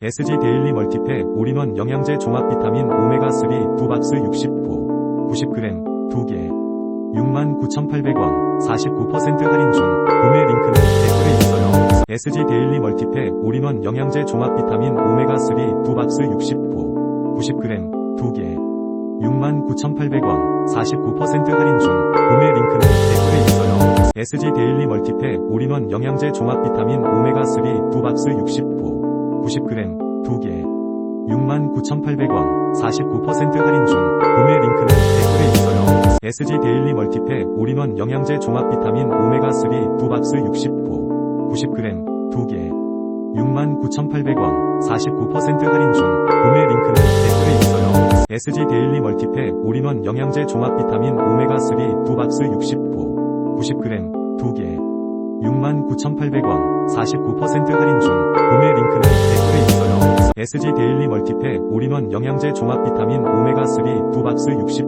SG 데일리 멀티팩 올인원 영양제 종합 비타민 오메가3 두 박스 60호 90g 2개 69,800원 49% 할인 중 구매 링크는 댓글에 있어요. SG 데일리 멀티팩 올인원 영양제 종합 비타민 오메가3 두 박스 60호 90g 2개 69,800원 49% 할인 중 구매 링크는 댓글에 있어요. SG 데일리 멀티팩 올인원 영양제 종합 비타민 오메가3 두 박스 60호 90g 2개 69,800원 49% 할인 중 구매 링크는 댓글에 있어요. SG 데일리 멀티팩 올인원 영양제 종합 비타민 오메가3 두 박스 60호 90g 2개 69,800원 49% 할인 중 구매 링크는 댓글에 있어요. SG 데일리 멀티팩 올인원 영양제 종합 비타민 오메가3 두 박스 60호 90g 2개 69,800원 49% 할인 중 구매 링크는. SG 데일리 멀티팩 올인원 영양제 종합 비타민 오메가3 두 박스 60